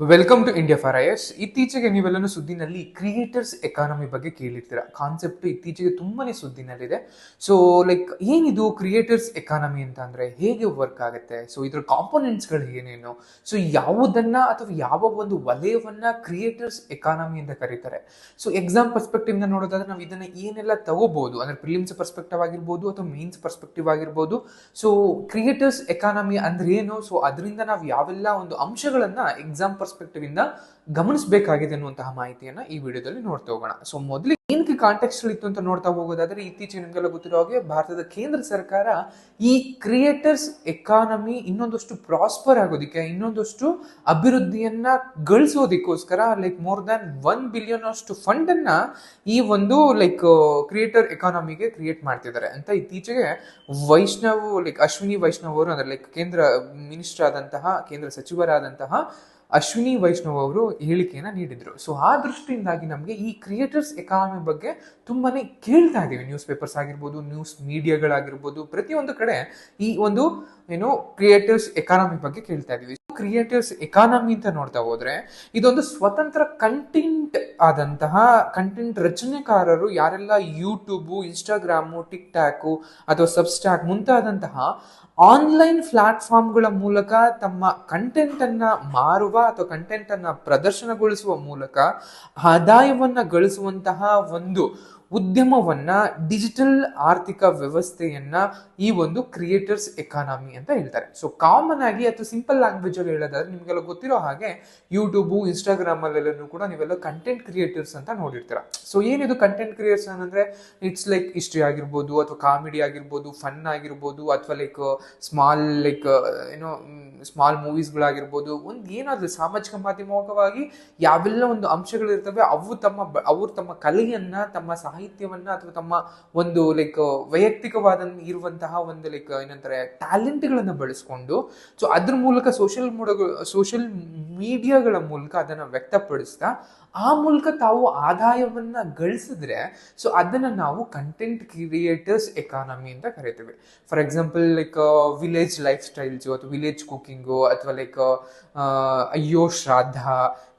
Welcome to India for IS ಇತ್ತೀಚೆಗೆ ನೀವೆಲ್ಲನೂ ಸುದ್ದಿನಲ್ಲಿ creators economy ಬಗ್ಗೆ ಕೇಳಿರ್ತೀರ. ಕಾನ್ಸೆಪ್ಟ್ ಇತ್ತೀಚೆಗೆ ತುಂಬಾನೇ ಸುದ್ದಿನಲ್ಲಿದೆ. ಸೊ ಲೈಕ್ ಏನಿದು ಕ್ರಿಯೇಟರ್ಸ್ ಎಕಾನಮಿ ಅಂತ ಅಂದ್ರೆ ಹೇಗೆ ವರ್ಕ್ ಆಗುತ್ತೆ? ಸೊ ಇದ್ರ ಕಾಂಪೋನೆಂಟ್ಸ್ಗಳು ಏನೇನು? ಸೊ ಯಾವುದನ್ನ ಅಥವಾ ಯಾವ ಒಂದು ವಲಯವನ್ನ ಕ್ರಿಯೇಟರ್ಸ್ ಎಕಾನಮಿ ಅಂತ ಕರೀತಾರೆ. ಸೊ ಎಕ್ಸಾಮ್ ಪರ್ಸ್ಪೆಕ್ಟಿವ್ ಇಂದ ನೋಡೋದಾದ್ರೆ ನಾವು ಇದನ್ನ ಏನೆಲ್ಲ ತಗೋಬಹುದು ಅಂದ್ರೆ ಪ್ರಿಲಿಮ್ಸ್ ಪರ್ಸ್ಪೆಕ್ಟಿವ್ ಆಗಿರ್ಬೋದು ಅಥವಾ ಮೀನ್ಸ್ ಪರ್ಸ್ಪೆಕ್ಟಿವ್ ಆಗಿರ್ಬೋದು. ಸೊ ಕ್ರಿಯೇಟರ್ಸ್ ಎಕಾನಮಿ ಅಂದ್ರೆ ಏನು ಸೊ ಅದರಿಂದ ನಾವು ಯಾವೆಲ್ಲ ಒಂದು ಅಂಶಗಳನ್ನ ಎಕ್ಸಾಮ್ ಪರ್ಸ್ಪೆಕ್ಟಿವ್ ಇಂದ ಗಮನಿಸಬೇಕಾಗಿದೆ ಅನ್ನುವಂತಹ ಮಾಹಿತಿಯನ್ನ ಈ ವಿಡಿಯೋದಲ್ಲಿ ನೋಡ್ತಾ ಹೋಗೋಣ. ಸೊ ಮೊದಲು ಏನಕ್ಕೆ ಕಾಂಟೆಕ್ಸ್ಟ್ ಇತ್ತು ಅಂತ ನೋಡ್ತಾ ಹೋಗೋದಾದ್ರೆ ಇತ್ತೀಚೆಗೆ ನಿಮಗೆಲ್ಲ ಗೊತ್ತಿರೋ ಹಾಗೆ ಭಾರತದ ಕೇಂದ್ರ ಸರ್ಕಾರ ಈ ಕ್ರಿಯೇಟರ್ಸ್ ಎಕಾನಮಿ ಇನ್ನೊಂದಷ್ಟು ಪ್ರಾಸ್ಪರ್ ಆಗೋದಿಕ್ಕೆ, ಇನ್ನೊಂದಷ್ಟು ಅಭಿವೃದ್ಧಿಯನ್ನ ಗಳಿಸೋದಿಕ್ಕೋಸ್ಕರ like more than one billion ಅಷ್ಟು ಫಂಡ್ ಅನ್ನ ಈ ಒಂದು ಲೈಕ್ ಕ್ರಿಯೇಟರ್ ಎಕಾನಮಿಗೆ ಕ್ರಿಯೇಟ್ ಮಾಡ್ತಿದ್ದಾರೆ. ಅಂತ ಇತ್ತೀಚೆಗೆ ವೈಷ್ಣವ್ ಲೈಕ್ ಅಶ್ವಿನಿ ವೈಷ್ಣವ್ ಅವರು ಅಂದ್ರೆ ಲೈಕ್ ಕೇಂದ್ರ ಮಿನಿಸ್ಟರ್ ಆದಂತಹ, ಕೇಂದ್ರ ಸಚಿವರಾದಂತಹ ಅಶ್ವಿನಿ ವೈಷ್ಣವ್ ಅವರು ಹೇಳಿಕೆಯನ್ನ ನೀಡಿದ್ರು. ಸೊ ಆ ದೃಷ್ಟಿಯಿಂದಾಗಿ ನಮಗೆ ಈ ಕ್ರಿಯೇಟರ್ಸ್ ಎಕಾನಮಿ ಬಗ್ಗೆ ತುಂಬಾನೇ ಕೇಳ್ತಾ ಇದ್ದೀವಿ. ನ್ಯೂಸ್ ಪೇಪರ್ಸ್ ಆಗಿರ್ಬೋದು ನ್ಯೂಸ್ ಮೀಡಿಯಾಗಳಾಗಿರ್ಬೋದು ಪ್ರತಿಯೊಂದು ಕಡೆ ಈ ಒಂದು ಏನು ಕ್ರಿಯೇಟರ್ಸ್ ಎಕಾನಮಿ ಬಗ್ಗೆ ಕೇಳ್ತಾ ಇದೀವಿ ಕ್ರಿಯೇಟರ್ಸ್ ಎಕಾನಮಿ ಅಂತ ನೋಡ್ತಾ ಹೋದ್ರೆ, ಇದೊಂದು ಸ್ವತಂತ್ರ ಕಂಟೆಂಟ್ ಆದಂತಹ ಕಂಟೆಂಟ್ ರಚನೆಕಾರರು ಯಾರೆಲ್ಲ ಯೂಟ್ಯೂಬು ಇನ್ಸ್ಟಾಗ್ರಾಮು ಟಿಕ್ ಟ್ಯಾಕು ಅಥವಾ ಸಬ್ಸ್ಟ್ಯಾಕ್ ಮುಂತಾದಂತಹ ಆನ್ಲೈನ್ ಪ್ಲಾಟ್ಫಾರ್ಮ್ಗಳ ಮೂಲಕ ತಮ್ಮ ಕಂಟೆಂಟ್ ಅನ್ನ ಮಾರುವ ಅಥವಾ ಕಂಟೆಂಟ್ ಅನ್ನ ಪ್ರದರ್ಶನಗೊಳಿಸುವ ಮೂಲಕ ಆದಾಯವನ್ನ ಗಳಿಸುವಂತಹ ಒಂದು ಉದ್ಯಮವನ್ನ ಡಿಜಿಟಲ್ ಆರ್ಥಿಕ ವ್ಯವಸ್ಥೆಯನ್ನ ಈ ಒಂದು ಕ್ರಿಯೇಟರ್ಸ್ ಎಕಾನಮಿ ಅಂತ ಹೇಳ್ತಾರೆ. ಸೊ ಕಾಮನ್ ಆಗಿ ಅಥವಾ ಸಿಂಪಲ್ ಲ್ಯಾಂಗ್ವೇಜ್ ಅಲ್ಲಿ ಹೇಳೋದಾದ್ರೆ ನಿಮ್ಗೆಲ್ಲ ಗೊತ್ತಿರೋ ಹಾಗೆ ಯೂಟ್ಯೂಬು ಇನ್ಸ್ಟಾಗ್ರಾಮ್ ಅಲ್ಲೆಲ್ಲೂ ಕೂಡ ನೀವೆಲ್ಲ ಕಂಟೆಂಟ್ ಕ್ರಿಯೇಟರ್ಸ್ ಅಂತ ನೋಡಿರ್ತೀರ. ಸೊ ಏನಿದು ಕಂಟೆಂಟ್ ಕ್ರಿಯೇಟರ್ಸ್ ಅಂದ್ರೆ ಇಟ್ಸ್ ಲೈಕ್ ಹಿಸ್ಟ್ರಿ ಆಗಿರ್ಬೋದು ಅಥವಾ ಕಾಮಿಡಿ ಆಗಿರ್ಬೋದು ಫನ್ ಆಗಿರ್ಬೋದು ಅಥವಾ ಲೈಕ್ ಸ್ಮಾಲ್ ಲೈಕ್ ಏನೋ ಸ್ಮಾಲ್ ಮೂವೀಸ್ಗಳಾಗಿರ್ಬೋದು ಒಂದು ಏನಾದ್ರೂ ಸಾಮಾಜಿಕ ಮಾಧ್ಯಮವಾಗಿ ಯಾವೆಲ್ಲ ಒಂದು ಅಂಶಗಳಿರ್ತವೆ, ಅವು ತಮ್ಮ ಅವರು ತಮ್ಮ ಕಲೆಯನ್ನ, ತಮ್ಮ ಸಾಹಿತ್ಯವನ್ನ ಅಥವಾ ತಮ್ಮ ಒಂದು ಲೈಕ್ ವೈಯಕ್ತಿಕವಾದ ಇರುವಂತಹ ಒಂದು ಲೈಕ್ ಏನಂತಾರೆ ಟ್ಯಾಲೆಂಟ್ಗಳನ್ನ ಬಳಸ್ಕೊಂಡು ಸೊ ಅದ್ರ ಮೂಲಕ ಸೋಷಿಯಲ್ ಸೋಷಿಯಲ್ ಮೀಡಿಯಾಗಳ ಮೂಲಕ ಅದನ್ನ ವ್ಯಕ್ತಪಡಿಸ್ತಾ ಆ ಮೂಲಕ ತಾವು ಆದಾಯವನ್ನು ಗಳಿಸಿದ್ರೆ ಸೊ ಅದನ್ನು ನಾವು ಕಂಟೆಂಟ್ ಕ್ರಿಯೇಟರ್ಸ್ ಎಕಾನಮಿ ಅಂತ ಕರಿತೀವಿ. For example like village lifestyles ಅಥವಾ ವಿಲೇಜ್ ಕುಕಿಂಗು ಅಥವಾ ಲೈಕ್ ಅಯ್ಯೋ ಶ್ರಾದ್ದ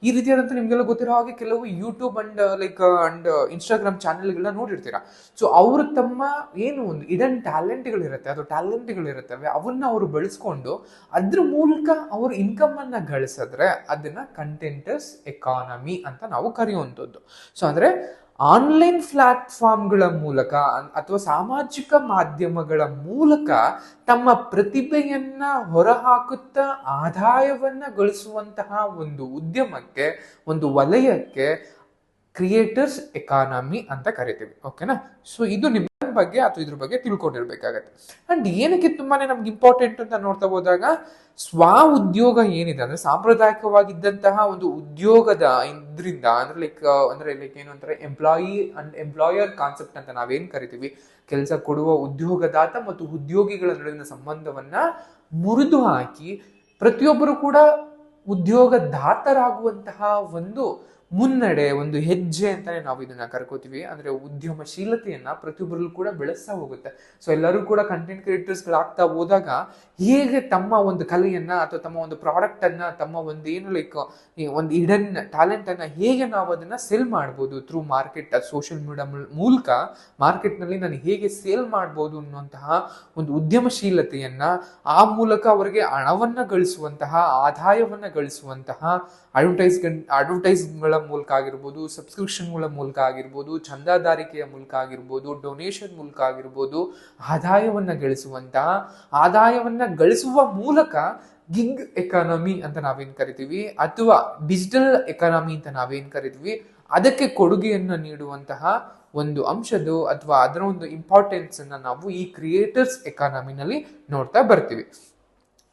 ಈ ರೀತಿಯಾದಂಥ ನಿಮಗೆಲ್ಲ ಗೊತ್ತಿರೋ ಹಾಗೆ ಕೆಲವು YouTube and like and Instagram ಚಾನೆಲ್ಗಳನ್ನ ನೋಡಿರ್ತೀರ. ಸೊ ಅವರು ತಮ್ಮ ಏನು ಒಂದು ಇಡನ್ ಟ್ಯಾಲೆಂಟ್ಗಳಿರುತ್ತೆ ಅಥವಾ ಟ್ಯಾಲೆಂಟ್ಗಳಿರುತ್ತವೆ ಅವನ್ನ ಅವರು ಬಳಸ್ಕೊಂಡು ಅದ್ರ ಮೂಲಕ ಅವರು ಇನ್ಕಮ್ ಅನ್ನ ಗಳಿಸಿದ್ರೆ ಅದನ್ನ ಕಂಟೆಂಟರ್ಸ್ ಎಕಾನಮಿ ಅಂತ ನಾವು ಕರೆಯುವಂಥದ್ದು. ಸೊ ಅಂದ್ರೆ ಆನ್ಲೈನ್ ಪ್ಲಾಟ್ಫಾರ್ಮ್ಗಳ ಮೂಲಕ ಅಥವಾ ಸಾಮಾಜಿಕ ಮಾಧ್ಯಮಗಳ ಮೂಲಕ ತಮ್ಮ ಪ್ರತಿಭೆಯನ್ನ ಹೊರಹಾಕುತ್ತಾ ಆದಾಯವನ್ನ ಗಳಿಸುವಂತಹ ಒಂದು ಉದ್ಯಮಕ್ಕೆ, ಒಂದು ವಲಯಕ್ಕೆ ಕ್ರಿಯೇಟರ್ಸ್ ಎಕಾನಮಿ ಅಂತ ಕರಿತೀವಿ. ಓಕೆನಾ ಸೊ ಇದು ನಿಮ್ಮ ಬಗ್ಗೆ ಅಥವಾ ಇದ್ರ ಬಗ್ಗೆ ತಿಳ್ಕೊಂಡಿರ್ಬೇಕಾಗತ್ತೆ. ಅಂಡ್ ಏನಕ್ಕೆ ತುಂಬಾನೇ ನಮ್ಗೆ ಇಂಪಾರ್ಟೆಂಟ್ ಅಂತ ನೋಡ್ತಾ ಹೋದಾಗ, ಸ್ವ ಉದ್ಯೋಗ ಏನಿದೆ ಅಂದ್ರೆ ಸಾಂಪ್ರದಾಯಿಕವಾಗಿದ್ದಂತಹ ಒಂದು ಉದ್ಯೋಗದ ಇದ್ರಿಂದ ಅಂದ್ರೆ ಲೈಕ್ ಅಂದ್ರೆ ಲೈಕ್ ಏನು ಅಂತಾರೆ ಎಂಪ್ಲಾಯಿ ಅಂಡ್ ಎಂಪ್ಲಾಯರ್ ಕಾನ್ಸೆಪ್ಟ್ ಅಂತ ನಾವೇನ್ ಕರಿತೀವಿ, ಕೆಲಸ ಕೊಡುವ ಉದ್ಯೋಗದಾತ ಮತ್ತು ಉದ್ಯೋಗಿಗಳ ನಡುವಿನ ಸಂಬಂಧವನ್ನ ಮುರಿದು ಹಾಕಿ ಪ್ರತಿಯೊಬ್ಬರು ಕೂಡ ಉದ್ಯೋಗದಾತರಾಗುವಂತಹ ಒಂದು ಮುನ್ನಡೆ, ಒಂದು ಹೆಜ್ಜೆ ಅಂತಾನೆ ನಾವು ಇದನ್ನ ಕರ್ಕೋತೀವಿ. ಅಂದ್ರೆ ಉದ್ಯಮಶೀಲತೆಯನ್ನ ಪ್ರತಿಯೊಬ್ಬರಲ್ಲೂ ಕೂಡ ಬೆಳೆಸ್ತಾ ಹೋಗುತ್ತೆ. ಸೊ ಎಲ್ಲರೂ ಕೂಡ ಕಂಟೆಂಟ್ ಕ್ರಿಯೇಟರ್ಸ್ಗಳಾಗ್ತಾ ಹೋದಾಗ ಹೇಗೆ ತಮ್ಮ ಒಂದು ಕಲೆಯನ್ನ ಅಥವಾ ತಮ್ಮ ಒಂದು ಪ್ರಾಡಕ್ಟ್ ಅನ್ನ, ತಮ್ಮ ಒಂದು ಏನು ಲೈಕ್ ಒಂದು ಇಡನ್ ಟ್ಯಾಲೆಂಟ್ ಅನ್ನ ಹೇಗೆ ನಾವು ಅದನ್ನ ಸೇಲ್ ಮಾಡ್ಬೋದು ಥ್ರೂ ಮಾರ್ಕೆಟ್ ಸೋಷಿಯಲ್ ಮೀಡಿಯಾ ಮೂಲಕ ಮಾರ್ಕೆಟ್ನಲ್ಲಿ ನಾನು ಹೇಗೆ ಸೇಲ್ ಮಾಡ್ಬೋದು ಅನ್ನುವಂತಹ ಒಂದು ಉದ್ಯಮಶೀಲತೆಯನ್ನ ಆ ಮೂಲಕ ಅವರಿಗೆ ಹಣವನ್ನ ಗಳಿಸುವಂತಹ, ಆದಾಯವನ್ನ ಗಳಿಸುವಂತಹ ಅಡ್ವರ್ಟೈಸ್ ಅಡ್ವರ್ಟೈಸ್ಗಳ ಮೂಲಕ ಆಗಿರ್ಬೋದು ಸಬ್ಸ್ಕ್ರಿಪ್ಷನ್ಗಳ ಮೂಲಕ ಆಗಿರ್ಬೋದು, ಚಂದಾದಾರಿಕೆಯ ಮೂಲಕ ಆಗಿರ್ಬೋದು ಡೊನೇಷನ್ ಮೂಲಕ ಆಗಿರ್ಬೋದು, ಆದಾಯವನ್ನ ಗಳಿಸುವಂತಹ ಆದಾಯವನ್ನ ಗಳಿಸುವ ಮೂಲಕ ಗಿಗ್ ಎಕಾನಮಿ ಅಂತ ನಾವೇನು ಕರಿತೀವಿ? ಅಥವಾ ಡಿಜಿಟಲ್ ಎಕಾನಮಿ ಅಂತ ನಾವೇನು ಕರಿತೀವಿ? ಅದಕ್ಕೆ ಕೊಡುಗೆಯನ್ನ ನೀಡುವಂತಹ ಒಂದು ಅಂಶದ್ದು ಅಥವಾ ಅದರ ಒಂದು ಇಂಪಾರ್ಟೆನ್ಸ್ ಅನ್ನ ನಾವು ಈ ಕ್ರಿಯೇಟರ್ಸ್ ಎಕಾನಮಿನಲ್ಲಿ ನೋಡ್ತಾ ಬರ್ತೀವಿ.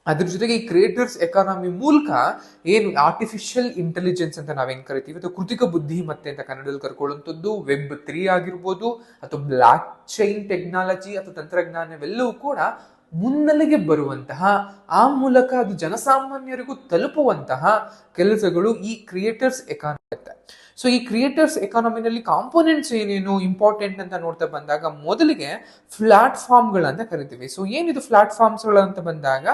ಅದ್ರ ಜೊತೆಗೆ ಈ ಕ್ರಿಯೇಟರ್ಸ್ ಎಕಾನಮಿ ಮೂಲಕ ಏನು ಆರ್ಟಿಫಿಷಿಯಲ್ ಇಂಟೆಲಿಜೆನ್ಸ್ ಅಂತ ನಾವೇನ್ ಕರಿತೀವಿ? ಅಥವಾ ಕೃತಿಕ ಬುದ್ಧಿಮತ್ತೆ ಅಂತ ಕನ್ನಡದಲ್ಲಿ ಕರ್ಕೊಳ್ಳುವಂಥದ್ದು ವೆಬ್ ತ್ರೀ ಆಗಿರ್ಬೋದು, ಅಥವಾ ಬ್ಲಾಕ್ ಚೈನ್ ಟೆಕ್ನಾಲಜಿ ಅಥವಾ ತಂತ್ರಜ್ಞಾನವೆಲ್ಲವೂ ಕೂಡ ಮುನ್ನೆಲೆಗೆ ಬರುವಂತಹ, ಆ ಮೂಲಕ ಅದು ಜನಸಾಮಾನ್ಯರಿಗೂ ತಲುಪುವಂತಹ ಕೆಲಸಗಳು ಈ ಕ್ರಿಯೇಟರ್ಸ್ ಎಕಾನಮಿ ಸೊ ಈ ಕ್ರಿಯೇಟರ್ಸ್ ಎಕಾನಮಿನಲ್ಲಿ ಕಾಂಪೋನೆಂಟ್ಸ್ ಏನೇನು ಇಂಪಾರ್ಟೆಂಟ್ ಅಂತ ನೋಡ್ತಾ ಬಂದಾಗ ಮೊದಲಿಗೆ ಪ್ಲಾಟ್ಫಾರ್ಮ್ಗಳಂತ ಕರಿತೀವಿ. ಸೊ ಏನಿದು ಪ್ಲಾಟ್ಫಾರ್ಮ್ಸ್ಗಳು ಅಂತ ಬಂದಾಗ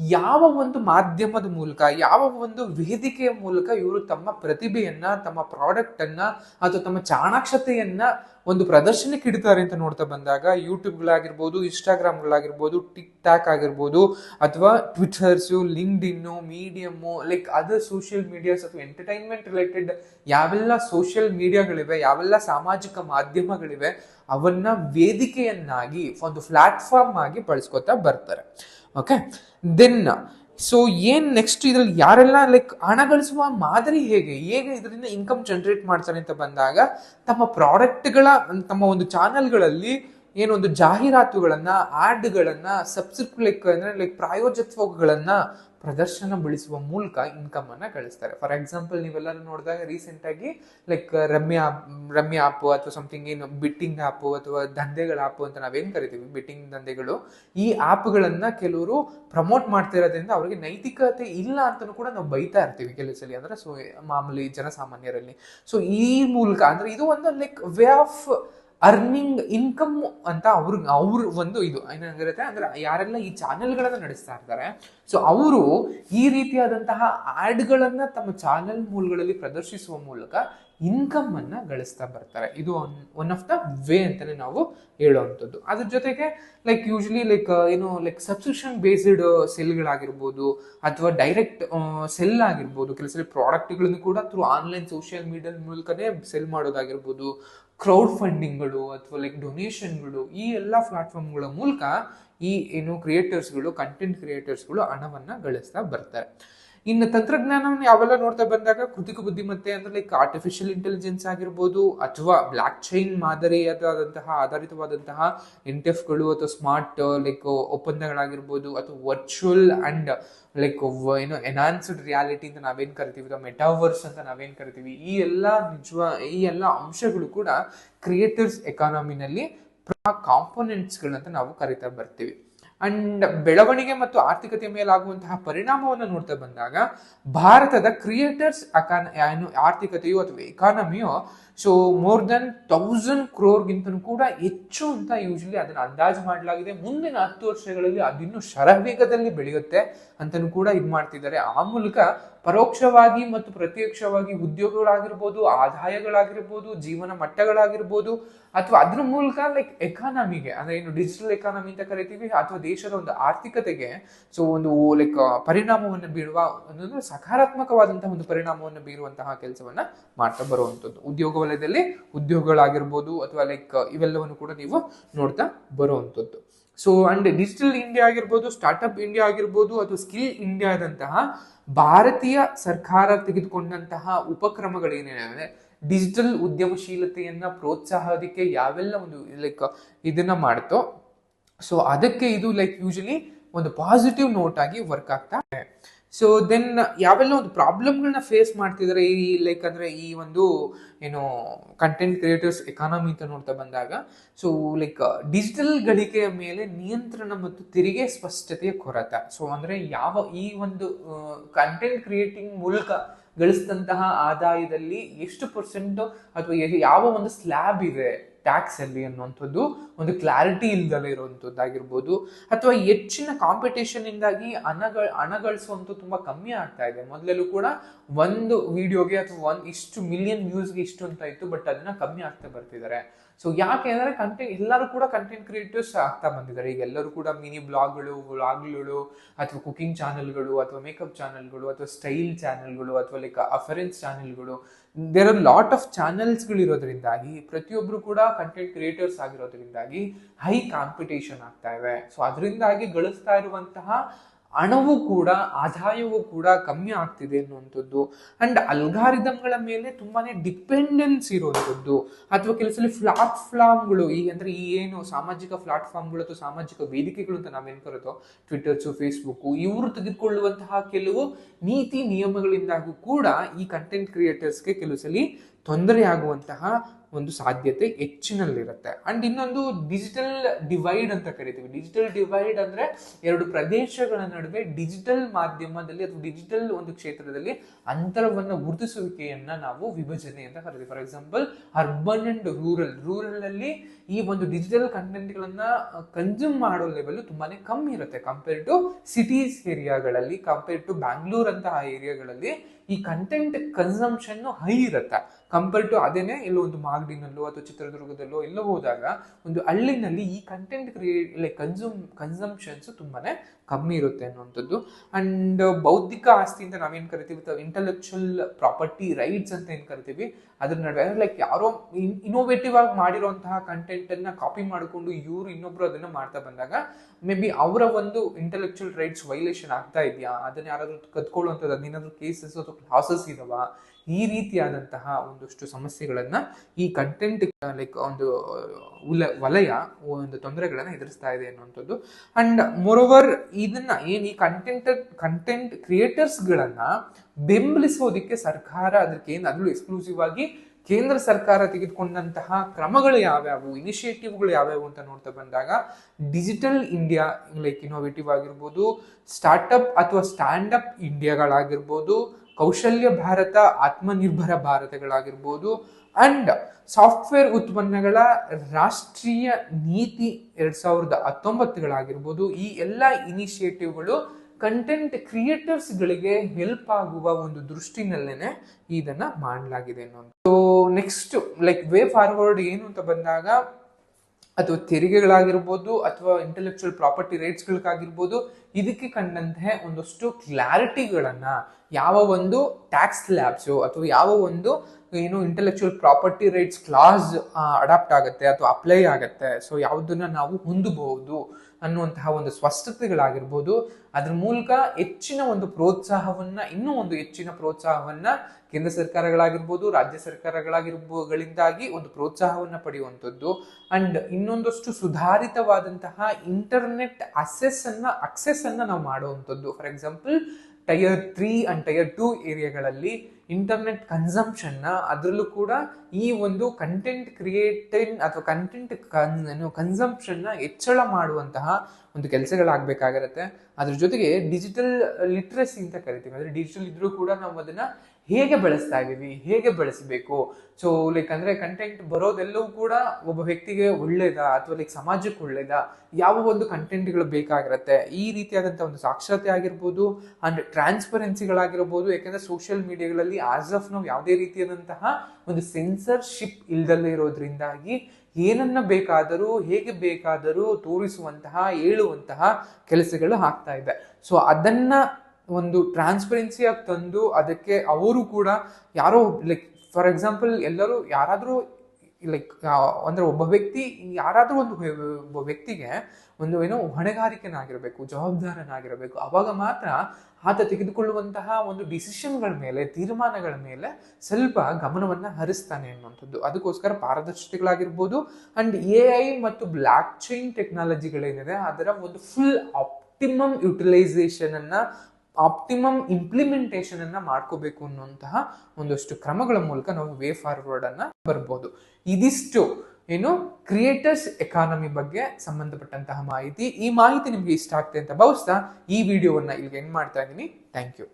ಯಾವ ಒಂದು ಮಾಧ್ಯಮದ ಮೂಲಕ, ಯಾವ ಒಂದು ವೇದಿಕೆಯ ಮೂಲಕ ಇವರು ತಮ್ಮ ಪ್ರತಿಭೆಯನ್ನ, ತಮ್ಮ ಪ್ರಾಡಕ್ಟ್ ಅನ್ನ ಅಥವಾ ತಮ್ಮ ಚಾಣಾಕ್ಷತೆಯನ್ನ ಒಂದು ಪ್ರದರ್ಶನಕ್ಕೆ ಇಡ್ತಾರೆ ಅಂತ ನೋಡ್ತಾ ಬಂದಾಗ, ಯೂಟ್ಯೂಬ್ಗಳಾಗಿರ್ಬೋದು, ಇನ್ಸ್ಟಾಗ್ರಾಮ್ಗಳಾಗಿರ್ಬೋದು ಟಿಕ್ ಟಾಕ್ ಆಗಿರ್ಬೋದು, ಅಥವಾ Twitters LinkedIn medium, like other social medias ಅಥವಾ ಎಂಟರ್ಟೈನ್ಮೆಂಟ್ ರಿಲೇಟೆಡ್ ಯಾವೆಲ್ಲ ಸೋಷಿಯಲ್ ಮೀಡಿಯಾಗಳಿವೆ, ಯಾವೆಲ್ಲ ಸಾಮಾಜಿಕ ಮಾಧ್ಯಮಗಳಿವೆ ಅವನ್ನ ವೇದಿಕೆಯನ್ನಾಗಿ, ಒಂದು ಪ್ಲಾಟ್ಫಾರ್ಮ್ ಆಗಿ ಬಳಸ್ಕೊತಾ ಬರ್ತಾರೆ. ಓಕೆ ದೆನ್ ಸೊ ಏನ್ ನೆಕ್ಸ್ಟ್ ಇದ್ರಲ್ಲಿ ಯಾರೆಲ್ಲ ಲೈಕ್ ಹಣ ಗಳಿಸುವ ಮಾದರಿ ಹೇಗೆ? ಹೇಗೆ ಇದರಿಂದ ಇನ್ಕಮ್ ಜನರೇಟ್ ಮಾಡ್ತಾರೆ ಅಂತ ಬಂದಾಗ, ತಮ್ಮ ಪ್ರಾಡಕ್ಟ್ಗಳ ತಮ್ಮ ಒಂದು ಚಾನೆಲ್ಗಳಲ್ಲಿ ಏನೊಂದು ಜಾಹೀರಾತುಗಳನ್ನ ಆಡ್ಗಳನ್ನ ಸಬ್ಸ್ಕ್ರಿಪ್ ಲೈಕ್ ಅಂದ್ರೆ ಲೈಕ್ ಪ್ರಾಯೋಜಕತ್ವಗಳನ್ನ ಪ್ರದರ್ಶನ ಬಿಳಿಸುವ ಮೂಲಕ ಇನ್ಕಮ್ ಅನ್ನ ಗಳಿಸ್ತಾರೆ. ಫಾರ್ ಎಕ್ಸಾಂಪಲ್ ನೀವೆಲ್ಲರೂ ನೋಡಿದಾಗ ರೀಸೆಂಟ್ ಆಗಿ ಲೈಕ್ ರಮ್ಯಾ ರಮ್ಯಾ ಆಪ್ ಅಥವಾ ಸಮಥಿಂಗ್ ಏನು ಬಿಟ್ಟಿಂಗ್ ಆಪ್ ಅಥವಾ ದಂಧೆಗಳ ಆಪ್ ಅಂತ ನಾವೇನ್ ಕರಿತೀವಿ? ಬಿಟ್ಟಿಂಗ್ ದಂಧೆಗಳು. ಈ ಆಪ್ಗಳನ್ನ ಕೆಲವರು ಪ್ರಮೋಟ್ ಮಾಡ್ತಿರೋದ್ರಿಂದ ಅವರಿಗೆ ನೈತಿಕತೆ ಇಲ್ಲ ಅಂತಲೂ ಕೂಡ ನಾವು ಬೈತಾ ಇರ್ತೀವಿ ಕೆಲವು ಸಲ. ಅಂದ್ರೆ ಸೊ ಮಾಮೂಲಿ ಜನಸಾಮಾನ್ಯರಲ್ಲಿ. ಸೊ ಈ ಮೂಲಕ, ಅಂದ್ರೆ ಇದು ಒಂದು like way of earning income ಅಂತ ಅವ್ರ ಅವ್ರ ಒಂದು ಇದು. ಏನಾಗಿರುತ್ತೆ ಅಂದ್ರೆ ಯಾರೆಲ್ಲ ಈ ಚಾನೆಲ್ಗಳನ್ನ ನಡೆಸ್ತಾ ಇರ್ತಾರೆ ಸೊ ಅವರು ಈ ರೀತಿಯಾದಂತಹ ಆಡ್ಗಳನ್ನ ತಮ್ಮ ಚಾನೆಲ್ ಮೂಲಗಳಲ್ಲಿ ಪ್ರದರ್ಶಿಸುವ ಮೂಲಕ ಇನ್ಕಮ್ ಅನ್ನ ಗಳಿಸ್ತಾ ಬರ್ತಾರೆ. ಇದು ಒನ್ ಆಫ್ ದ ವೇ ಅಂತಾನೆ ನಾವು ಹೇಳುವಂಥದ್ದು. ಅದ್ರ ಜೊತೆಗೆ ಲೈಕ್ ಯೂಶಲಿ ಲೈಕ್ ಏನು ಲೈಕ್ ಸಬ್ಸ್ಕ್ರಿಪ್ಷನ್ ಬೇಸ್ಡ್ ಸೆಲ್ಗಳಾಗಿರ್ಬೋದು ಅಥವಾ ಡೈರೆಕ್ಟ್ ಸೆಲ್ ಆಗಿರ್ಬೋದು ಕೆಲಸ ಪ್ರಾಡಕ್ಟ್ಗಳನ್ನು ಕೂಡ ಥ್ರೂ ಆನ್ಲೈನ್ ಸೋಷಿಯಲ್ ಮೀಡಿಯಾ ಮೂಲಕನೇ ಸೆಲ್ ಮಾಡೋದಾಗಿರ್ಬೋದು ಕ್ರೌಡ್ ಫಂಡಿಂಗ್ಗಳು ಅಥವಾ ಲೈಕ್ ಡೊನೇಷನ್ಗಳು ಈ ಎಲ್ಲ ಪ್ಲಾಟ್ಫಾರ್ಮ್ಗಳ ಮೂಲಕ ಈ ಏನು ಕ್ರಿಯೇಟರ್ಸ್ಗಳು ಕಂಟೆಂಟ್ ಕ್ರಿಯೇಟರ್ಸ್ಗಳು ಹಣವನ್ನು ಗಳಿಸ್ತಾ ಬರ್ತಾರೆ. ಇನ್ನು ತಂತ್ರಜ್ಞಾನವನ್ನು ಯಾವೆಲ್ಲ ನೋಡ್ತಾ ಬಂದಾಗ ಕೃತಿಕ ಬುದ್ಧಿಮತ್ತೆ ಅಂದ್ರೆ ಲೈಕ್ ಆರ್ಟಿಫಿಷಿಯಲ್ ಇಂಟೆಲಿಜೆನ್ಸ್ ಆಗಿರ್ಬೋದು ಅಥವಾ ಬ್ಲಾಕ್ ಚೈನ್ ಮಾದರಿಯಾದಂತಹ, ಆಧಾರಿತವಾದಂತಹ ಗಳು ಅಥವಾ ಸ್ಮಾರ್ಟ್ ಲೈಕ್ ಒಪ್ಪಂದಗಳಾಗಿರ್ಬೋದು ಅಥವಾ ವರ್ಚುವಲ್ ಅಂಡ್ ಲೈಕ್ ಏನು ಎನಾನ್ಸ್ಡ್ ರಿಯಾಲಿಟಿ ಅಂತ ನಾವೇನ್ ಕರಿತೀವಿ ಮೆಟಾವರ್ಸ್ ಅಂತ ನಾವೇನ್ ಕರಿತೀವಿ, ಈ ಎಲ್ಲ ನಿಜವ, ಈ ಎಲ್ಲ ಅಂಶಗಳು ಕೂಡ ಕ್ರಿಯೇಟರ್ಸ್ ಎಕಾನಮಿನಲ್ಲಿ ಕಾಂಪೋನೆಂಟ್ಸ್ಗಳಂತ ನಾವು ಕರಿತಾ ಬರ್ತೀವಿ. ಅಂಡ್ ಬೆಳವಣಿಗೆ ಮತ್ತು ಆರ್ಥಿಕತೆಯ ಮೇಲಾಗುವಂತಹ ಪರಿಣಾಮವನ್ನು ನೋಡ್ತಾ ಬಂದಾಗ, ಭಾರತದ ಕ್ರಿಯೇಟರ್ಸ್ ಅಕಾನ, ಏನು ಆರ್ಥಿಕತೆಯು ಅಥವಾ ಎಕಾನಮಿಯು ಸೊ ಮೋರ್ ದೆನ್ ತೌಸಂಡ್ ಕ್ರೋರ್ಗಿಂತ ಕೂಡ ಹೆಚ್ಚು ಅಂತ ಯೂಶಲಿ ಅದನ್ನು ಅಂದಾಜು ಮಾಡಲಾಗಿದೆ. ಮುಂದಿನ ಹತ್ತು ವರ್ಷಗಳಲ್ಲಿ ಅದಿನ್ನೂ ಶರವೇಗದಲ್ಲಿ ಬೆಳೆಯುತ್ತೆ ಅಂತಲೂ ಕೂಡ ಇದು ಮಾಡ್ತಿದ್ದಾರೆ. ಆ ಮೂಲಕ ಪರೋಕ್ಷವಾಗಿ ಮತ್ತು ಪ್ರತ್ಯಕ್ಷವಾಗಿ ಉದ್ಯೋಗಗಳಾಗಿರ್ಬೋದು, ಆದಾಯಗಳಾಗಿರ್ಬೋದು, ಜೀವನ ಮಟ್ಟಗಳಾಗಿರ್ಬೋದು, ಅಥವಾ ಅದ್ರ ಮೂಲಕ ಲೈಕ್ ಎಕಾನಮಿಗೆ ಅಂದ್ರೆ ಏನು ಡಿಜಿಟಲ್ ಎಕಾನಮಿ ಅಂತ ಕರಿತೀವಿ, ಅಥವಾ ದೇಶದ ಒಂದು ಆರ್ಥಿಕತೆಗೆ ಸೊ ಒಂದು ಲೈಕ್ ಪರಿಣಾಮವನ್ನು ಬೀಳುವ ಒಂದು ಸಕಾರಾತ್ಮಕವಾದಂತಹ ಒಂದು ಪರಿಣಾಮವನ್ನು ಬೀರುವಂತಹ ಕೆಲಸವನ್ನ ಮಾಡ್ತಾ ಬರುವಂತದ್ದು ಉದ್ಯೋಗ ವಲಯದಲ್ಲಿ ಉದ್ಯೋಗಗಳಾಗಿರ್ಬೋದು, ಅಥವಾ ಲೈಕ್ ಇವೆಲ್ಲವನ್ನು ಕೂಡ ನೀವು ನೋಡ್ತಾ ಬರುವಂತದ್ದು ಸೊ ಅಂಡ್ ಡಿಜಿಟಲ್ ಇಂಡಿಯಾ ಆಗಿರ್ಬೋದು ಸ್ಟಾರ್ಟ್ಅಪ್ ಇಂಡಿಯಾ ಆಗಿರ್ಬೋದು, ಅಥವಾ ಸ್ಕಿಲ್ ಇಂಡಿಯಾದಂತಹ ಭಾರತೀಯ ಸರ್ಕಾರ ತೆಗೆದುಕೊಂಡಂತಹ ಉಪಕ್ರಮಗಳೇನೇನಿವೆ? ಡಿಜಿಟಲ್ ಉದ್ಯಮಶೀಲತೆಯನ್ನು ಪ್ರೋತ್ಸಾಹದಕ್ಕೆ ಯಾವೆಲ್ಲ ಒಂದು ಲೈಕ್ ಇದನ್ನ ಮಾಡ್ತೋ? ಸೊ ಅದಕ್ಕೆ ಇದು ಲೈಕ್ ಯೂಶಲಿ ಒಂದು ಪಾಸಿಟಿವ್ ನೋಟ್ ಆಗಿ ವರ್ಕ್ ಆಗ್ತಾ ಇದೆ. ಸೊ ದೆನ್ ಯಾವೆಲ್ಲ ಒಂದು ಪ್ರಾಬ್ಲಮ್ಗಳನ್ನ ಫೇಸ್ ಮಾಡ್ತಿದ್ದಾರೆ ಈ ಲೈಕ್ ಅಂದರೆ ಈ ಒಂದು, ಏನು ಕಂಟೆಂಟ್ ಕ್ರಿಯೇಟರ್ಸ್ ಎಕಾನಮಿ ಅಂತ ನೋಡ್ತಾ ಬಂದಾಗ ಸೊ ಲೈಕ್ ಡಿಜಿಟಲ್ ಗಳಿಕೆಯ ಮೇಲೆ ನಿಯಂತ್ರಣ ಮತ್ತು ತೆರಿಗೆ ಸ್ಪಷ್ಟತೆಯ ಕೊರತೆ. ಸೊ ಅಂದರೆ ಯಾವ ಈ ಒಂದು ಕಂಟೆಂಟ್ ಕ್ರಿಯೇಟಿಂಗ್ ಮೂಲಕ ಗಳಿಸಿದಂತಹ ಆದಾಯದಲ್ಲಿ ಎಷ್ಟು ಪರ್ಸೆಂಟ್ ಅಥವಾ ಯಾವ ಒಂದು ಸ್ಲ್ಯಾಬ್ ಇದೆ? ಟ್ಯಾಕ್ಸ್ ಅಲ್ಲಿ ಅನ್ನುವಂಥದ್ದು ಒಂದು ಕ್ಲಾರಿಟಿ ಇಲ್ದಲೇ ಇರುವಂಥದ್ದಾಗಿರ್ಬೋದು. ಅಥವಾ ಹೆಚ್ಚಿನ ಕಾಂಪಿಟೇಷನ್ ಇಂದಾಗಿ ಹಣಗಳ ಹಣ ತುಂಬ ತುಂಬಾ ಕಮ್ಮಿ ಆಗ್ತಾ ಇದೆ. ಮೊದಲಲ್ಲೂ ಕೂಡ ಒಂದು ವಿಡಿಯೋಗೆ ಅಥವಾ ಒಂದು ಇಷ್ಟು ಮಿಲಿಯನ್ ವ್ಯೂಸ್ಗೆ ಇಷ್ಟು ಅಂತ ಇತ್ತು ಬಟ್ ಅದನ್ನ ಕಮ್ಮಿ ಆಗ್ತಾ ಬರ್ತಿದ್ದಾರೆ. ಸೊ ಯಾಕೆ ಅಂದರೆ ಕಂಟೆಂಟ್ ಎಲ್ಲರೂ ಕೂಡ ಕಂಟೆಂಟ್ ಕ್ರಿಯೇಟರ್ಸ್ ಆಗ್ತಾ ಬಂದಿದ್ದಾರೆ. ಈಗ ಎಲ್ಲರೂ ಕೂಡ ಮಿನಿ ಬ್ಲಾಗ್ಗಳು ವ್ಲಾಗ್ಗಳು ಅಥವಾ ಕುಕಿಂಗ್ ಚಾನೆಲ್ಗಳು ಅಥವಾ ಮೇಕಪ್ ಚಾನೆಲ್ಗಳು ಅಥವಾ ಸ್ಟೈಲ್ ಚಾನೆಲ್ಗಳು ಅಥವಾ ಲೈಕ್ ಅಫರೆನ್ಸ್ ಚಾನೆಲ್ಗಳು ದೇರ್ ಆರ್ ಲಾಟ್ ಆಫ್ ಚಾನೆಲ್ಸ್ಗಳಿರೋದ್ರಿಂದಾಗಿ ಪ್ರತಿಯೊಬ್ರು ಕೂಡ ಕಂಟೆಂಟ್ ಕ್ರಿಯೇಟರ್ಸ್ ಆಗಿರೋದ್ರಿಂದಾಗಿ ಹೈ ಕಾಂಪಿಟೇಷನ್ ಆಗ್ತಾ ಇವೆ. ಸೊ ಅದರಿಂದಾಗಿ ಗಳಿಸ್ತಾ ಇರುವಂತಹ ಹಣವೂ ಕೂಡ, ಆದಾಯವೂ ಕೂಡ ಕಮ್ಮಿ ಆಗ್ತಿದೆ ಅನ್ನುವಂಥದ್ದು. ಅಂಡ್ ಅಲ್ಗಾರಿದಮ್ಗಳ ಮೇಲೆ ತುಂಬಾನೇ ಡಿಪೆಂಡೆನ್ಸ್ ಇರುವಂಥದ್ದು. ಅಥವಾ ಕೆಲಸದಲ್ಲಿ ಪ್ಲಾಟ್ಫಾರ್ಮ್ಗಳು ಈ ಅಂದ್ರೆ ಈ ಏನು ಸಾಮಾಜಿಕ ಪ್ಲಾಟ್ಫಾರ್ಮ್ಗಳು ಅಥವಾ ಸಾಮಾಜಿಕ ವೇದಿಕೆಗಳು ಅಂತ ನಾವೇನು ಕರೋದು ಟ್ವಿಟರ್ಸು ಫೇಸ್ಬುಕ್ಕು ಇವರು ತೆಗೆದುಕೊಳ್ಳುವಂತಹ ಕೆಲವು ನೀತಿ ನಿಯಮಗಳಿಂದಾಗೂ ಕೂಡ ಈ ಕಂಟೆಂಟ್ ಕ್ರಿಯೇಟರ್ಸ್ಗೆ ಕೆಲವು ಸಲ ತೊಂದರೆ ಆಗುವಂತಹ ಒಂದು ಸಾಧ್ಯತೆ ಹೆಚ್ಚಿನಲ್ಲಿರುತ್ತೆ. ಅಂಡ್ ಇನ್ನೊಂದು ಡಿಜಿಟಲ್ ಡಿವೈಡ್ ಅಂತ ಕರಿತೀವಿ. ಡಿಜಿಟಲ್ ಡಿವೈಡ್ ಅಂದ್ರೆ ಎರಡು ಪ್ರದೇಶಗಳ ನಡುವೆ ಡಿಜಿಟಲ್ ಮಾಧ್ಯಮದಲ್ಲಿ ಅಥವಾ ಡಿಜಿಟಲ್ ಒಂದು ಕ್ಷೇತ್ರದಲ್ಲಿ ಅಂತರವನ್ನು ಗುರುತಿಸುವಿಕೆಯನ್ನ ನಾವು ವಿಭಜನೆ ಅಂತ ಕರಿತೀವಿ. For example urban and rural rural ಅಲ್ಲಿ ಈ ಒಂದು ಡಿಜಿಟಲ್ ಕಂಟೆಂಟ್ಗಳನ್ನ ಕನ್ಸ್ಯೂಮ್ ಮಾಡೋ ಲೆವೆಲ್ ತುಂಬಾನೇ ಕಮ್ಮಿ ಇರುತ್ತೆ. ಕಂಪೇರ್ ಟು ಸಿಟೀಸ್ ಏರಿಯಾಗಳಲ್ಲಿ ಕಂಪೇರ್ ಟು ಬ್ಯಾಂಗ್ಳೂರ್ ಅಂತಹ ಏರಿಯಾಗಳಲ್ಲಿ ಈ ಕಂಟೆಂಟ್ ಕನ್ಸಂಪ್ಷನ್ ಹೈ ಇರುತ್ತೆ. ಕಂಪೇರ್ ಟು ಅದೇನೆ ಎಲ್ಲೋ ಒಂದು ಮಾಗಡಿನಲ್ಲೋ ಅಥವಾ ಚಿತ್ರದುರ್ಗದಲ್ಲೋ ಎಲ್ಲೋ ಹೋದಾಗ ಒಂದು ಹಳ್ಳಿನಲ್ಲಿ ಈ content create like consume consumptions ತುಂಬಾ ಕಮ್ಮಿ ಇರುತ್ತೆ ಅನ್ನುವಂಥದ್ದು. ಅಂಡ್ ಬೌದ್ಧಿಕ ಆಸ್ತಿ ಅಂತ ನಾವೇನು ಕರಿತೀವಿ? ಇಂಟೆಲೆಕ್ಚುಯಲ್ ಪ್ರಾಪರ್ಟಿ ರೈಟ್ಸ್ ಅಂತ ಏನು ಕರಿತೀವಿ? ಅದ್ರ ನಡುವೆ ಲೈಕ್ ಯಾರೋ ಇನೋವೇಟಿವ್ ಆಗಿ ಮಾಡಿರುವಂತಹ ಕಂಟೆಂಟ್ ಕಾಪಿ ಮಾಡಿಕೊಂಡು ಇವರು ಇನ್ನೊಬ್ರು ಅದನ್ನ ಮಾಡ್ತಾ ಬಂದಾಗ ಮೇ ಬಿ ಅವರ ಒಂದು ಇಂಟೆಲೆಕ್ಚುಯಲ್ ರೈಟ್ಸ್ ವೈಲೇಷನ್ ಆಗ್ತಾ ಇದೆಯಾ? ಅದನ್ನ ಯಾರಾದರೂ ಕತ್ಕೊಳ್ಳುವಂಥದ್ದು ಅದೇನಾದ್ರೂ ಕೇಸಸ್ ಅಥವಾ ಕ್ಲಾಸಸ್ ಇದಾವ? ಈ ರೀತಿಯಾದಂತಹ ಒಂದಷ್ಟು ಸಮಸ್ಯೆಗಳನ್ನ ಈ ಕಂಟೆಂಟ್ ಲೈಕ್ ಒಂದು, ಉಲ, ವಲಯ, ಒಂದು ತೊಂದರೆಗಳನ್ನ ಎದುರಿಸ್ತಾ ಇದೆ ಅನ್ನುವಂಥದ್ದು. ಅಂಡ್ ಮೋರೋವರ್ ಇದನ್ನ ಏನ್ ಈ ಕಂಟೆಂಟ್ ಕಂಟೆಂಟ್ ಕ್ರಿಯೇಟರ್ಸ್ಗಳನ್ನ ಬೆಂಬಲಿಸೋದಿಕ್ಕೆ ಸರ್ಕಾರ ಅದಕ್ಕೆ ಏನು ಅದರಲ್ಲೂ ಎಕ್ಸ್ಕ್ಲೂಸಿವ್ ಆಗಿ ಕೇಂದ್ರ ಸರ್ಕಾರ ತೆಗೆದುಕೊಂಡಂತಹ ಕ್ರಮಗಳು ಯಾವ್ಯಾವು ಇನಿಷಿಯೇಟಿವ್ಗಳು ಯಾವ್ಯಾವು ಅಂತ ನೋಡ್ತಾ ಬಂದಾಗ ಡಿಜಿಟಲ್ ಇಂಡಿಯಾ ಲೈಕ್ ಇನೋವೇಟಿವ್ ಆಗಿರ್ಬೋದು ಸ್ಟಾರ್ಟ್ಅಪ್ ಅಥವಾ ಸ್ಟ್ಯಾಂಡ್ ಅಪ್ ಇಂಡಿಯಾಗಳಾಗಿರ್ಬೋದು ಕೌಶಲ್ಯ ಭಾರತ, ಆತ್ಮನಿರ್ಭರ ಭಾರತಗಳಾಗಿರ್ಬೋದು ಅಂಡ್ ಸಾಫ್ಟ್ವೇರ್ ಉತ್ಪನ್ನಗಳ ರಾಷ್ಟ್ರೀಯ ನೀತಿ ಎರಡ್ ಸಾವಿರದ ಹತ್ತೊಂಬತ್ತುಗಳಾಗಿರ್ಬೋದು, ಈ ಎಲ್ಲ ಇನಿಷಿಯೇಟಿವ್ಗಳು ಕಂಟೆಂಟ್ ಕ್ರಿಯೇಟರ್ಸ್ಗಳಿಗೆ ಹೆಲ್ಪ್ ಆಗುವ ಒಂದು ದೃಷ್ಟಿನಲ್ಲೇನೆ ಇದನ್ನ ಮಾಡಲಾಗಿದೆ ಅನ್ನೋದು. So next like way forward ಏನು ಅಂತ ಬಂದಾಗ ಅಥವಾ ತೆರಿಗೆಗಳಾಗಿರ್ಬೋದು ಅಥವಾ ಇಂಟೆಲೆಕ್ಚುಯಲ್ ಪ್ರಾಪರ್ಟಿ ರೈಟ್ಸ್ಗಳಿಗಾಗಿರ್ಬೋದು ಇದಕ್ಕೆ ಕಂಡಂತೆ ಒಂದಷ್ಟು ಕ್ಲಾರಿಟಿಗಳನ್ನ ಯಾವ ಒಂದು ಟ್ಯಾಕ್ಸ್ ಲ್ಯಾಬ್ಸು ಅಥವಾ ಯಾವ ಒಂದು, ಏನು intellectual property rights clause adopt ಆಗುತ್ತೆ ಅಥವಾ ಅಪ್ಲೈ ಆಗುತ್ತೆ. ಸೊ ಯಾವುದನ್ನ ನಾವು ಹೊಂದಬಹುದು. ಅನ್ನುವಂತಹ ಒಂದು ಸ್ವಸ್ಥತೆಗಳಾಗಿರ್ಬೋದು, ಅದ್ರ ಮೂಲಕ ಹೆಚ್ಚಿನ ಒಂದು ಪ್ರೋತ್ಸಾಹವನ್ನ, ಇನ್ನೂ ಒಂದು ಹೆಚ್ಚಿನ ಪ್ರೋತ್ಸಾಹವನ್ನ ಕೇಂದ್ರ ಸರ್ಕಾರಗಳಾಗಿರ್ಬೋದು, ರಾಜ್ಯ ಸರ್ಕಾರಗಳಾಗಿರ್ಬೋಗಳಿಂದಾಗಿ ಒಂದು ಪ್ರೋತ್ಸಾಹವನ್ನ ಪಡೆಯುವಂಥದ್ದು. ಅಂಡ್ ಇನ್ನೊಂದಷ್ಟು ಸುಧಾರಿತವಾದಂತಹ ಇಂಟರ್ನೆಟ್ ಅಸೆಸ್ ಅನ್ನ, ಅಕ್ಸೆಸ್ ಅನ್ನ ನಾವು ಮಾಡುವಂಥದ್ದು. For example tier three and tier two ಏರಿಯಾಗಳಲ್ಲಿ internet ಕನ್ಸಂಪ್ಷನ್ನ ಅದರಲ್ಲೂ ಕೂಡ ಈ ಒಂದು ಕಂಟೆಂಟ್ ಕ್ರಿಯೇಟಿಂಗ್ ಅಥವಾ ಕಂಟೆಂಟ್ ಕನ್ ಕನ್ಸಂಪ್ಷನ್ನ ಹೆಚ್ಚಳ ಮಾಡುವಂತಹ ಒಂದು ಕೆಲಸಗಳಾಗಬೇಕಾಗಿರುತ್ತೆ. ಅದ್ರ ಜೊತೆಗೆ ಡಿಜಿಟಲ್ ಲಿಟ್ರಸಿ ಅಂತ ಕರಿತೀವಿ. ಅಂದರೆ ಡಿಜಿಟಲ್ ಇದ್ರೂ ಕೂಡ ನಾವು ಅದನ್ನು ಹೇಗೆ ಬಳಸ್ತಾ ಇದ್ದೀವಿ, ಹೇಗೆ ಬಳಸಬೇಕು? ಸೊ ಲೈಕ್ ಅಂದರೆ ಕಂಟೆಂಟ್ ಬರೋದೆಲ್ಲವೂ ಕೂಡ ಒಬ್ಬ ವ್ಯಕ್ತಿಗೆ ಒಳ್ಳೇದಾ? ಅಥವಾ ಲೈಕ್ ಸಮಾಜಕ್ಕೆ ಒಳ್ಳೇದಾ? ಯಾವ ಒಂದು ಕಂಟೆಂಟ್ಗಳು ಬೇಕಾಗಿರುತ್ತೆ? ಈ ರೀತಿಯಾದಂಥ ಒಂದು ಸಾಕ್ಷರತೆ ಆಗಿರ್ಬೋದು ಅಂಡ್ ಟ್ರಾನ್ಸ್ಪರೆನ್ಸಿಗಳಾಗಿರ್ಬೋದು ಯಾಕಂದ್ರೆ ಸೋಷಿಯಲ್ ಮೀಡಿಯಾಗಳಲ್ಲಿ ಆಸ್ ಆಫ್ ನಾವು ಯಾವುದೇ ರೀತಿಯಾದಂತಹ ಒಂದು ಸೆನ್ಸರ್ಶಿಪ್ ಇಲ್ದಲ್ಲೇ ಇರೋದ್ರಿಂದಾಗಿ ಏನನ್ನ ಬೇಕಾದರೂ, ಹೇಗೆ ಬೇಕಾದರೂ ತೋರಿಸುವಂತಹ, ಹೇಳುವಂತಹ ಕೆಲಸಗಳು ಆಗ್ತಾ ಇದೆ. ಸೊ ಅದನ್ನ ಒಂದು ಟ್ರಾನ್ಸ್ಪರೆನ್ಸಿಯಾಗಿ ತಂದು ಅದಕ್ಕೆ ಅವರು ಕೂಡ ಯಾರೋ ಲೈಕ್ ಫಾರ್ ಎಕ್ಸಾಂಪಲ್ ಎಲ್ಲರೂ ಯಾರಾದರೂ ಲೈಕ್ ಅಂದ್ರೆ ಒಬ್ಬ ವ್ಯಕ್ತಿ, ಯಾರಾದರೂ ಒಂದು ವ್ಯಕ್ತಿಗೆ ಒಂದು ಏನೋ ಹೊಣೆಗಾರಿಕೆನಾಗಿರಬೇಕು, ಜವಾಬ್ದಾರನಾಗಿರಬೇಕು, ಅವಾಗ ಮಾತ್ರ ಆತ ತೆಗೆದುಕೊಳ್ಳುವಂತಹ ಒಂದು ಡಿಸಿಷನ್ಗಳ ಮೇಲೆ, ತೀರ್ಮಾನಗಳ ಮೇಲೆ ಸ್ವಲ್ಪ ಗಮನವನ್ನು ಹರಿಸ್ತಾನೆ ಅನ್ನುವಂಥದ್ದು. ಅದಕ್ಕೋಸ್ಕರ ಪಾರದರ್ಶತೆಗಳಾಗಿರ್ಬೋದು ಅಂಡ್ ಎ ಐ ಮತ್ತು ಬ್ಲ್ಯಾಕ್ ಚೈನ್ ಟೆಕ್ನಾಲಜಿಗಳೇನಿದೆ, ಅದರ ಒಂದು ಫುಲ್ ಆಪ್ಟಿಮಮ್ ಯುಟಿಲೈಸೇಷನ್ ಅನ್ನ ಆಪ್ಟಿಮಮ್ ಇಂಪ್ಲಿಮೆಂಟೇಷನ್ ಅನ್ನ ಮಾಡ್ಕೋಬೇಕು ಅನ್ನುವಂತಹ ಒಂದಷ್ಟು ಕ್ರಮಗಳ ಮೂಲಕ ನಾವು ವೇ ಫಾರ್ವರ್ಡ್ ಅನ್ನ ಬರ್ಬೋದು. ಇದಿಷ್ಟು ಏನು? ಕ್ರಿಯೇಟರ್ಸ್ ಎಕಾನಮಿ ಬಗ್ಗೆ ಸಂಬಂಧಪಟ್ಟಂತಹ ಮಾಹಿತಿ ಈ ಮಾಹಿತಿ ನಿಮಗೆ ಇಷ್ಟ ಆಗ್ತದೆ ಅಂತ ಭಾವಿಸ್ತಾ ಈ ವಿಡಿಯೋವನ್ನ ಇಲ್ಲಿಗೆ ಎಂಡ್ ಮಾಡ್ತಾ ಇದ್ದೀನಿ. Thank you